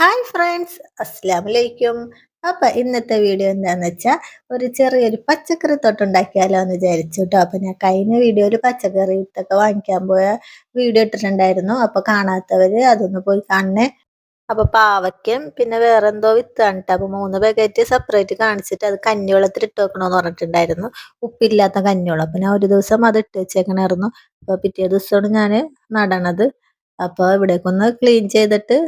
Hi friends അസ്സാം വലൈക്കും അപ്പൊ ഇന്നത്തെ വീഡിയോ എന്താന്ന് വെച്ചാൽ ഒരു ചെറിയൊരു പച്ചക്കറി തൊട്ടുണ്ടാക്കിയാലോ എന്ന് വിചാരിച്ചു കേട്ടോ അപ്പൊ ഞാൻ കഴിഞ്ഞ വീഡിയോയിൽ പച്ചക്കറി ഇത്തൊക്കെ വാങ്ങിക്കാൻ പോയ വീഡിയോ ഇട്ടിട്ടുണ്ടായിരുന്നു. അപ്പൊ കാണാത്തവര് അതൊന്ന് പോയി കാണണേ. അപ്പൊ പാവയ്ക്കും പിന്നെ വേറെ എന്തോ വിത്താണ് കേട്ടോ അപ്പൊ മൂന്ന് പാക്കറ്റ് സെപ്പറേറ്റ് കാണിച്ചിട്ട് അത് കഞ്ഞിവെള്ളത്തിൽ ഇട്ട് വെക്കണമെന്ന് പറഞ്ഞിട്ടുണ്ടായിരുന്നു. ഉപ്പില്ലാത്ത കഞ്ഞിവെള്ളം. അപ്പൊ ഞാൻ ഒരു ദിവസം അത് ഇട്ട് വെച്ചേക്കണായിരുന്നു. അപ്പൊ പിറ്റേ ദിവസമാണ് ഞാൻ നടണത്. അപ്പോൾ ഇവിടേക്കൊന്ന് ക്ലീൻ ചെയ്തിട്ട്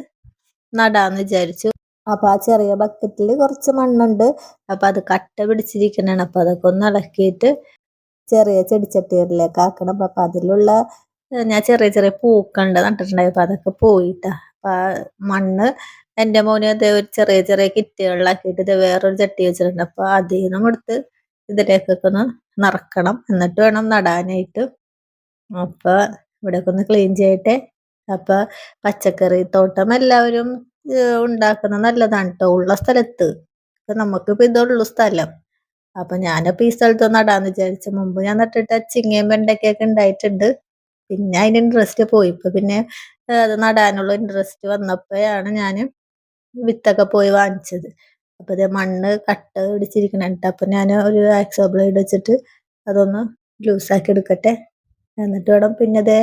നടാന്ന് വിചാരിച്ചു. അപ്പൊ ആ ചെറിയ ബക്കറ്റിൽ കുറച്ച് മണ്ണുണ്ട്. അപ്പൊ അത് കട്ട പിടിച്ചിരിക്കണാണ്. അപ്പൊ അതൊക്കെ ഒന്ന് ഇളക്കിയിട്ട് ചെറിയ ചെടിച്ചട്ടികളിലേക്ക് ആക്കണം. അപ്പൊ അതിലുള്ള ഞാൻ ചെറിയ ചെറിയ പൂക്കളുണ്ട് നട്ടിട്ടുണ്ടായി. അപ്പൊ അതൊക്കെ പോയിട്ടാ. അപ്പൊ ആ മണ്ണ് എന്റെ മോന് അതേ ഒരു ചെറിയ ചെറിയ കിറ്റുകളിലാക്കിയിട്ട് ഇത് വേറൊരു ചട്ടി വെച്ചിട്ടുണ്ട്. അപ്പൊ അതിൽ നിന്നും എടുത്ത് ഇതിലേക്കൊക്കെ ഒന്ന് നിറക്കണം. എന്നിട്ട് വേണം നടാനായിട്ട്. അപ്പൊ ഇവിടെയൊക്കെ ഒന്ന് ക്ലീൻ ചെയ്യട്ടെ. അപ്പൊ പച്ചക്കറി തോട്ടം എല്ലാവരും ഉണ്ടാക്കുന്ന നല്ലതാണ് കേട്ടോ ഉള്ള സ്ഥലത്ത്. ഇപ്പൊ നമുക്കിപ്പോ ഇതുള്ളൂ സ്ഥലം. അപ്പൊ ഞാനിപ്പോ ഈ സ്ഥലത്ത് നടാന്ന് വിചാരിച്ചു മുമ്പ് ഞാൻ നട്ടിട്ട് ചിങ്ങയും വെണ്ടയ്ക്കൊക്കെ ഉണ്ടായിട്ടുണ്ട്. പിന്നെ അതിന് ഇൻട്രസ്റ്റ് പോയി. ഇപ്പൊ പിന്നെ അത് നടാനുള്ള ഇൻട്രസ്റ്റ് വന്നപ്പോഴാണ് ഞാൻ വിത്തൊക്കെ പോയി വാങ്ങിച്ചത്. അപ്പൊ ഇതേ മണ്ണ് കട്ട പിടിച്ചിരിക്കണുണ്ട് അപ്പൊ ഞാൻ ഒരു ആക്സോ ബ്ലേഡ് വെച്ചിട്ട് അതൊന്ന് ലൂസാക്കി എടുക്കട്ടെ. എന്നിട്ട് വേണം പിന്നെ ഇതേ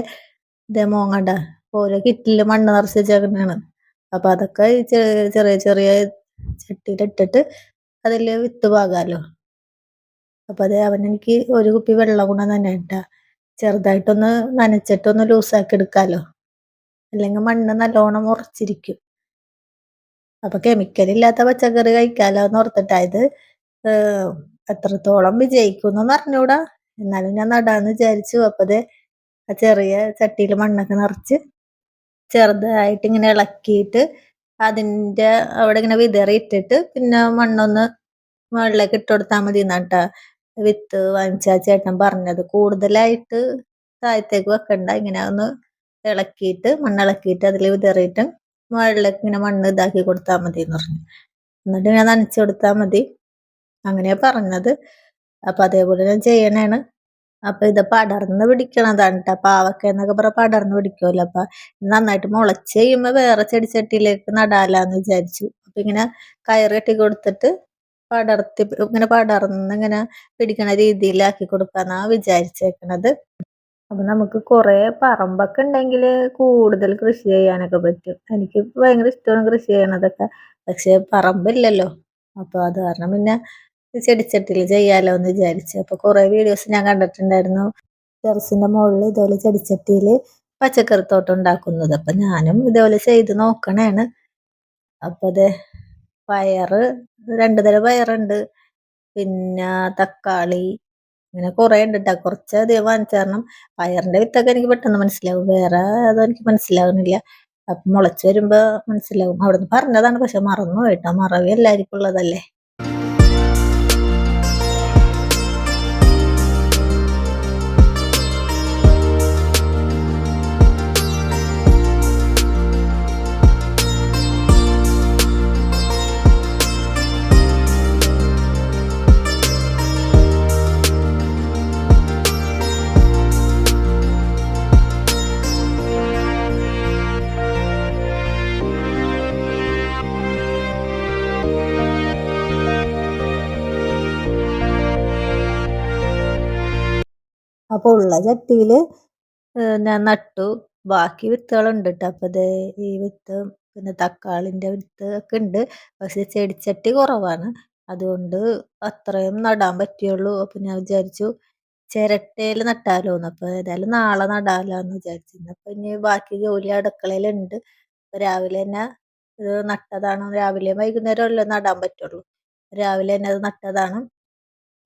ഇതേ മോങ്ങണ്ട ഓരോ കിറ്റിൽ മണ്ണ് നിറച്ച് വെച്ചേക്കുന്നതാണ് അപ്പൊ അതൊക്കെ ചെറിയ ചെറിയ ചട്ടിയിലിട്ടിട്ട് അതിൽ വിത്ത് പാകാലോ. അപ്പൊ അത് അവൻ എനിക്ക് ഒരു കുപ്പി വെള്ളം കൊണ്ട് തന്നെ ഇട്ടാ. ചെറുതായിട്ടൊന്ന് നനച്ചിട്ടൊന്ന് ലൂസാക്കി എടുക്കാലോ. അല്ലെങ്കിൽ മണ്ണ് നല്ലോണം ഉറച്ചിരിക്കും അപ്പൊ കെമിക്കൽ ഇല്ലാത്ത പച്ചക്കറി കഴിക്കാലോ എന്ന് ഓർത്തിട്ടായത്. എത്രത്തോളം വിജയിക്കും അറിഞ്ഞൂടാ. എന്നാലും ഞാൻ നടാന്ന് വിചാരിച്ചു. അപ്പത് ആ ചെറിയ ചട്ടിയിൽ മണ്ണൊക്കെ നിറച്ച് ചെറുതായിട്ട് ഇങ്ങനെ ഇളക്കിയിട്ട് അതിന്റെ അവിടെ ഇങ്ങനെ വിതറിയിട്ടിട്ട് പിന്നെ മണ്ണൊന്ന് മുകളിലേക്ക് ഇട്ട് കൊടുത്താൽ മതി എന്നാട്ടാ വിത്ത് വാങ്ങിച്ച ചേട്ടൻ പറഞ്ഞത്. കൂടുതലായിട്ട് താഴത്തേക്ക് വെക്കണ്ട. ഇങ്ങനെ ഒന്ന് ഇളക്കിയിട്ട് മണ്ണിളക്കിയിട്ട് അതിൽ വിതറിയിട്ട് മുകളിലേക്ക് ഇങ്ങനെ മണ്ണ് ഇതാക്കി കൊടുത്താൽ മതി എന്ന് പറഞ്ഞു. എന്നിട്ട് ഇങ്ങനെ നനച്ചു കൊടുത്താൽ മതി. അങ്ങനെയാ പറഞ്ഞത്. അപ്പൊ അതേപോലെ ഞാൻ ചെയ്യണേണ്. അപ്പൊ ഇത് പടർന്ന് പിടിക്കണതാണ് കേട്ടോ പാവക്ക എന്നൊക്കെ പറഞ്ഞ പടർന്ന് പിടിക്കുമല്ലോ അപ്പൊ നന്നായിട്ട് മുളച്ച് കഴിയുമ്പോ വേറെ ചെടിച്ചട്ടിയിലേക്ക് നടാലാന്ന് വിചാരിച്ചു. അപ്പൊ ഇങ്ങനെ കയറ് കെട്ടി കൊടുത്തിട്ട് പടർത്തി ഇങ്ങനെ പടർന്ന് ഇങ്ങനെ പിടിക്കണ രീതിയിലാക്കി കൊടുക്കാന്നാ വിചാരിച്ചേക്കണത്. അപ്പൊ നമുക്ക് കുറെ പറമ്പൊക്കെ ഉണ്ടെങ്കിൽ കൂടുതൽ കൃഷി ചെയ്യാനൊക്കെ പറ്റും. എനിക്ക് ഭയങ്കര ഇഷ്ടമാണ് കൃഷി ചെയ്യണതൊക്കെ. പക്ഷെ പറമ്പില്ലല്ലോ. അപ്പൊ അത് കാരണം പിന്നെ ചെടിച്ചട്ടിയിൽ ചെയ്യാലോ എന്ന് വിചാരിച്ചു. അപ്പൊ കുറെ വീഡിയോസ് ഞാൻ കണ്ടിട്ടുണ്ടായിരുന്നു. ടെറസിന്റെ മുകളിൽ ഇതുപോലെ ചെടിച്ചട്ടിയിൽ പച്ചക്കറി തോട്ടം ഉണ്ടാക്കുന്നത്. അപ്പൊ ഞാനും ഇതുപോലെ ചെയ്ത് നോക്കണേണ്. അപ്പൊ അത് പയറ് രണ്ടു തരം പയറുണ്ട്. പിന്നെ തക്കാളി ഇങ്ങനെ കുറെ ഉണ്ട് കേട്ടോ കുറച്ച് അധികം വാങ്ങിച്ചു പയറിന്റെ വിത്തൊക്കെ എനിക്ക് പെട്ടെന്ന് മനസ്സിലാവും. വേറെ അതെനിക്ക് മനസ്സിലാവുന്നില്ല അപ്പൊ മുളച്ചു വരുമ്പോ മനസ്സിലാവും. അവിടുന്ന് പറഞ്ഞതാണ് പക്ഷെ മറന്നു കേട്ടോ മറവി എല്ലാവർക്കും ഉള്ളതല്ലേ? അപ്പോൾ ഉള്ള ചട്ടിയിൽ ഞാൻ നട്ടു. ബാക്കി വിത്തുകളുണ്ട് കേട്ടോ അപ്പോൾ ഇത് ഈ വിത്ത് പിന്നെ തക്കാളിന്റെ വിത്ത് ഒക്കെ ഉണ്ട്. പക്ഷെ ചെടിച്ചട്ടി കുറവാണ്. അതുകൊണ്ട് അത്രയും നടാൻ പറ്റുള്ളൂ. അപ്പോൾ ഞാൻ വിചാരിച്ചു ചിരട്ടയിൽ നട്ടാലോ എന്ന് അപ്പോൾ ഏതായാലും നാളെ നടാലോന്ന് വിചാരിച്ചിരുന്നു അപ്പം ഇനി ബാക്കി ജോലി അടുക്കളയിലുണ്ട്. രാവിലെ തന്നെ ഇത് നട്ടതാണ്. രാവിലെ വൈകുന്നേരം അല്ലേ നടാൻ പറ്റുള്ളൂ. രാവിലെ തന്നെ അത് നട്ടതാണ്.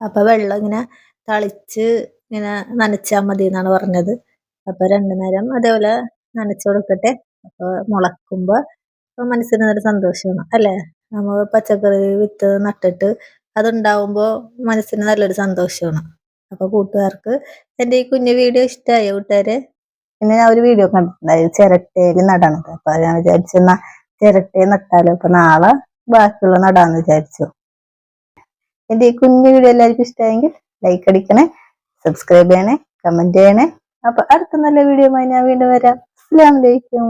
അപ്പോൾ വെള്ളം ഇങ്ങനെ തളിച്ച് ഇങ്ങനെ നനച്ചാൽ മതി എന്നാണ് പറഞ്ഞത്. അപ്പോൾ രണ്ടു നേരം അതേപോലെ നനച്ചു കൊടുക്കട്ടെ. അപ്പോൾ മുളക്കുമ്പോൾ മനസ്സിന് നല്ല സന്തോഷമാണ് അല്ലേ? നമ്മൾ പച്ചക്കറി വിത്ത് നട്ടിട്ട് അതുണ്ടാവുമ്പോൾ മനസ്സിന് നല്ലൊരു സന്തോഷമാണ്. അപ്പോൾ കൂട്ടുകാർക്ക് എന്റെ ഈ കുഞ്ഞു വീഡിയോ ഇഷ്ടമായ കൂട്ടുകാരെ? പിന്നെ ഞാൻ ഒരു വീഡിയോ കണ്ടിട്ടുണ്ടായി ചിരട്ടയിൽ നടണത് അപ്പൊ ഞാൻ വിചാരിച്ചു എന്നാ ചിരട്ടയിൽ നട്ടാലോ? അപ്പൊ നാളെ ബാക്കിയുള്ള നടാന്ന് വിചാരിച്ചു. എന്റെ ഈ കുഞ്ഞു വീഡിയോ എല്ലാവർക്കും ഇഷ്ടമായെങ്കിൽ ലൈക്ക് അടിക്കണേ. സബ്സ്ക്രൈബ് ചെയ്യണേ കമന്റ് ചെയ്യണേ. അപ്പൊ അടുത്ത നല്ല വീഡിയോ ഞാൻ വീണ്ടും വരാം. അസ്സാം വലൈക്കും